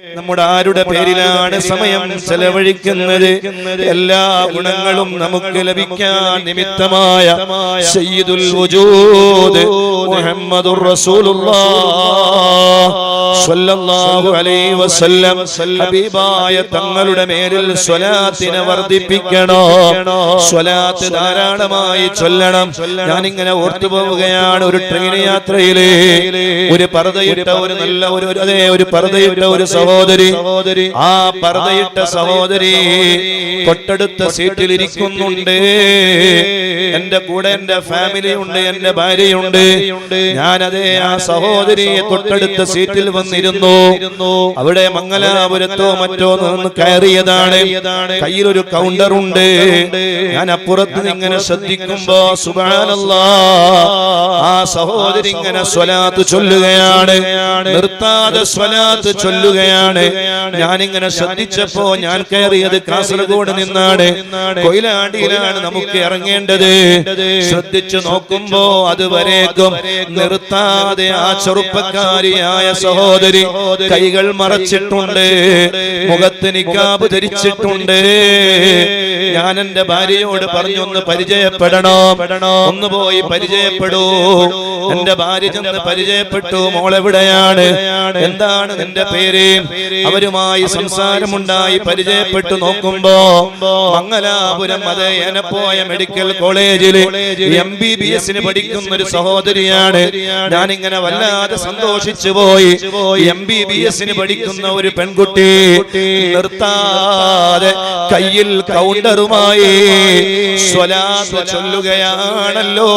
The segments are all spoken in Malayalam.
നമ്മുടെ ആരുടെ പേരിലാണ് സമയം ചെലവഴിക്കുന്നത്? എല്ലാ ഗുണങ്ങളും നമുക്ക് ലഭിക്കാൻ നിമിത്തമായ സയ്യിദുൽ വജൂദ് മുഹമ്മദുർ റസൂലുള്ളാഹ്. സ്വല്ലല്ലാഹു അലൈഹി വസല്ലം ഹബീബായ തങ്ങളുടെ മേലിൽ സ്വലാത്തിനെ വർദ്ധിപ്പിക്കണോ? സ്വലാത്ത് ധാരാളമായി ചൊല്ലണം. ഞാനിങ്ങനെ ഓർത്തു പോവുകയാണ് ഒരു ട്രെയിൻ യാത്രയിൽ. ഒരു പർദ്ദയിട്ട ഒരു നല്ല ഒരു അതേ ഒരു പർദ്ദയിട്ട ഒരു സഹോദരി. ആ പർദ്ദയിട്ട സഹോദരി തൊട്ടടുത്ത സീറ്റിൽ ഇരിക്കുന്നുണ്ട് എന്റെ കൂടെ എന്റെ ഫാമിലി ഉണ്ട് എന്റെ ഭാര്യയുണ്ട്. ഞാനതേ ആ സഹോദരിയെ തൊട്ടടുത്ത സീറ്റിൽ വന്നിരുന്നു. അവിടെ മംഗലാപുരത്തോ മറ്റോ നിന്ന് കയറിയതാണ്. കയ്യിലൊരു കൗണ്ടർ ഉണ്ട് ഞാൻ അപ്പുറത്ത് ഇങ്ങനെ ശ്രദ്ധിക്കുമ്പോ സുബാനല്ലാ ആ സഹോദരി ഇങ്ങനെ സ്വലാത്ത് ചൊല്ലുകയാണ്. നിർത്താതെ സ്വലാത്ത് ചൊല്ലുകയാണ്. ഞാനിങ്ങനെ ശ്രദ്ധിച്ചപ്പോ ഞാൻ കയറിയത് കാസർഗോഡ് നിന്നാണ്. കൊയിലാണ്ടിയിലാണ് നമുക്ക് ഇറങ്ങേണ്ടത്. ശ്രദ്ധിച്ചു നോക്കുമ്പോ അതുവരേക്കും നിർത്താതെ ആ ചെറുപ്പക്കാരിയായ സഹോദരി കൈകൾ മറച്ചിട്ടുണ്ട് മുഖത്ത് നിക്കാബ് ധരിച്ചിട്ടുണ്ട്. ഞാൻ എന്റെ ഭാര്യയോട് പറഞ്ഞു ഒന്ന് പരിചയപ്പെടണോ. ഒന്ന് പോയി പരിചയപ്പെടൂ. എന്റെ ഭാര്യ ചെന്ന് പരിചയപ്പെട്ടു. മോളെവിടെയാണ് എന്താണ് നിന്റെ പേര്? അവരുമായി സംസാരമുണ്ടായി പരിചയപ്പെട്ടു നോക്കുമ്പോ മംഗലാപുരം അതേ എനപ്പോയ മെഡിക്കൽ കോളേജിൽ എം ബി ബി എസിന് പഠിക്കുന്ന ഒരു സഹോദരിയാണ്. ഞാനിങ്ങനെ വല്ലാതെ സന്തോഷിച്ചു പോയി. എം ബി ബി എസിന് പഠിക്കുന്ന ഒരു പെൺകുട്ടി നിർത്താതെ കയ്യിൽ കൗണ്ടറുമായി സ്വലാത്ത് ചൊല്ലുകയാണല്ലോ.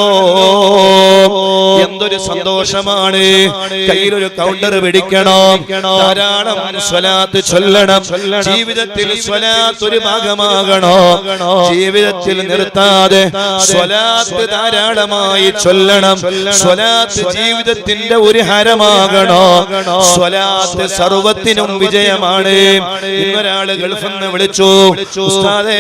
എന്തൊരു സന്തോഷമാണ്. കയ്യിലൊരു കൗണ്ടർ പിടിക്കണം. ധാരാളം സ്വലാത്ത് ചൊല്ലണം. ജീവിതത്തിൽ സ്വലാത്ത് ഒരു ഭാഗമാകണോ? ജീവിതത്തിൽ നിർത്താതെ സ്വലാത്ത് ധാരാളമായി ചൊല്ലണം. സ്വലാത്ത് ജീവിതത്തിന്റെ ഒരു ഹരമാകണോ? സ്വലാത്ത് സർവത്തിനും വിജയമാണ്. ഇന്നൊരാൾ ഗൾഫിൽ നിന്ന് വിളിച്ചു ഉസ്താദേ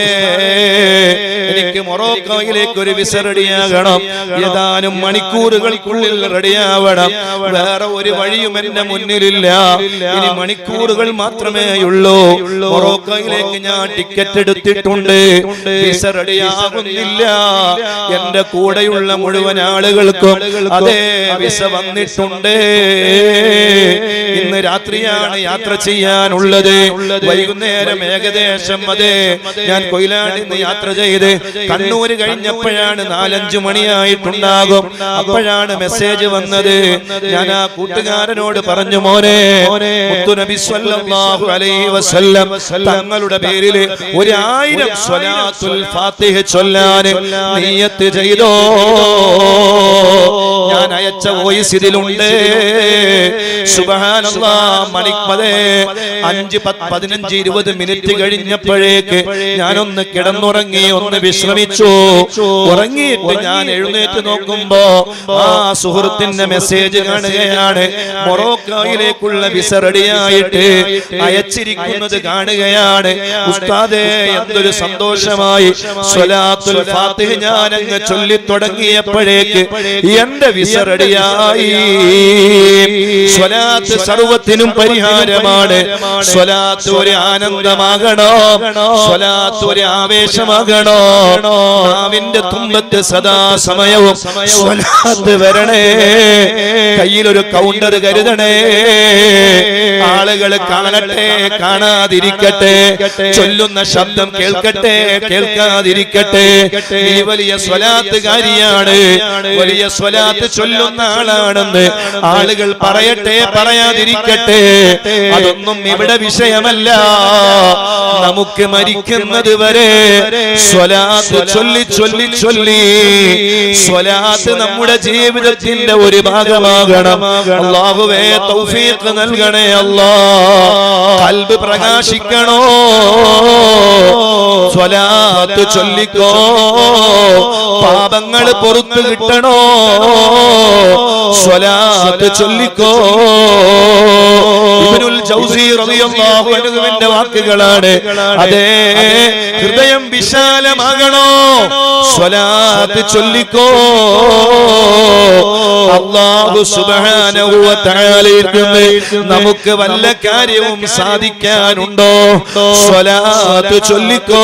എനിക്ക് മൊറോക്കോയിലേക്ക് ഒരു വിസ റെഡിയാകണം ഏതാനും മണിക്കൂറുകൾക്കുള്ളിൽ റെഡിയാവണം വേറെ ഒരു വഴിയും എന്റെ മുന്നിലില്ല. ഇനി മണിക്കൂറുകൾ മാത്രമേ ഉള്ളൂ. മൊറോക്കോയിലേക്ക് ഞാൻ ടിക്കറ്റ് എടുത്തിട്ടുണ്ട്. വിസ റെഡിയാകുന്നില്ല എന്റെ കൂടെയുള്ള മുഴുവൻ ആളുകൾക്കും അതേ വിസ വന്നിട്ടുണ്ട്. ഇന്ന് രാത്രിയാണ് യാത്ര ചെയ്യാനുള്ളത്. വൈകുന്നേരം ഏകദേശം അതെ. ഞാൻ കൊയിലാണ് ഇന്ന് യാത്ര ചെയ്ത് കണ്ണൂര് കഴിഞ്ഞപ്പോഴാണ് നാലഞ്ചു മണിയായിട്ടുണ്ടാകും. അപ്പോഴാണ് മെസ്സേജ് വന്നത്. ഞാൻ ആ കൂട്ടുകാരനോട് പറഞ്ഞു മോനെ സ്വല്ലല്ലാഹു അലൈഹി വസല്ലം തങ്ങളുടെ പേരിൽ ഒരു ആയിരം സ്വലാത്തുൽ ഫാത്തിഹ ചൊല്ലാൻ നിയ്യത്ത് ചെയ്തോ? ഞാൻ അയച്ച വോയിസ് ഇതിലുണ്ട്. മണിപ്പതേ അഞ്ച് പതിനഞ്ച് ഇരുപത് മിനിറ്റ് കഴിഞ്ഞപ്പോഴേക്ക് ഞാനൊന്ന് കിടന്നുറങ്ങി ഒന്ന് വിശ്രമിച്ചു. ഉറങ്ങിയിട്ട് ഞാൻ എഴുന്നേറ്റ് നോക്കുമ്പോ ആ സുഹൃത്തിന്റെ മെസ്സേജ് കാണുകയാണ്. മൊറോക്കോയിലേക്കുള്ള വിസ റെഡിയായിട്ട് അയച്ചിരിക്കുന്നത് കാണുകയാണ്. ഉസ്താദേ എന്തൊരു സന്തോഷമായി. സ്വലാത്തുൽ ഫാത്തിഹ അങ്ങ് ചൊല്ലി തുടങ്ങിയപ്പോഴേക്ക് എന്റെ വിസ റെഡിയായി സ്വലാത്ത് സർവത്തിനും പരിഹാരമാണ്. സ്വലാത്ത് ഒരു ആനന്ദമാകണോ? സ്വലാത്ത് ഒരു ആവേശമാകണോ? നാവിന്റെ തുമ്പത്ത് സദാ സമയവും സ്വലാത്ത് വരണേ. കയ്യിലൊരു കൗണ്ടർ കരുതണേ. ആളുകൾ കാണട്ടെ കാണാതിരിക്കട്ടെ ചൊല്ലുന്ന ശബ്ദം കേൾക്കട്ടെ കേൾക്കാതിരിക്കട്ടെ. നീ വലിയ സ്വലാത്തുകാരിയാണ്. വലിയ സ്വലാത്ത് ചൊല്ലുന്ന ആളാണെന്ന് ആളുകൾ പറയട്ടെ പറയാതിരിക്കട്ടെ. അതൊന്നും ഇവിടെ വിഷയമല്ല. നമുക്ക് മരിക്കുന്നത് വരെ സ്വലാത്ത് ചൊല്ലി ചൊല്ലി ചൊല്ലി സ്വലാത്ത് നമ്മുടെ ജീവിതത്തിന്റെ ഒരു ഭാഗമാകണം. അള്ളാഹുവേ തൗഫീഖ് നൽകണേ അല്ലാ. കൽബ് പ്രകാശിക്കണോ? സ്വലാത്ത് ചൊല്ലിക്കോ? പാപങ്ങൾ പുറത്തു കിട്ടണോ? സ്വലാത്ത് ചൊല്ലിക്കോ? അൻഹുവിന്റെ വാക്കുകളാണ്. അതെ ഹൃദയം വിശാലമാകണോ? സ്വലാത്ത് ചൊല്ലിക്കോ? അള്ളാഹു തആലയിൽ നമുക്ക് വല്ല കാര്യവും സാധിക്കാനുണ്ടോ? സ്വലാത്ത് ചൊല്ലിക്കോ?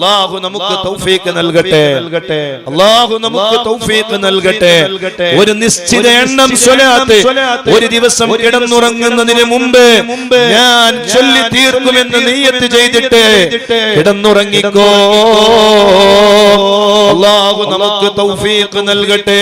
അള്ളാഹു നമുക്ക് തൗഫീക്ക് നൽകട്ടെ. അള്ളാഹു നമുക്ക് തൗഫീക്ക് നൽകട്ടെ. ഒരു നിശ്ചിത എണ്ണം സ്വലാത്ത്. ഒരു ദിവസം കിടന്നുറങ്ങുന്നതിന് മുമ്പ് ഞാൻ ചൊല്ലി തീർക്കുമെന്ന് നീയത്ത് ചെയ്തിട്ട് കിടന്നുറങ്ങിക്കോ. അള്ളാഹു നമുക്ക് തൗഫീക്ക് നൽകട്ടെ.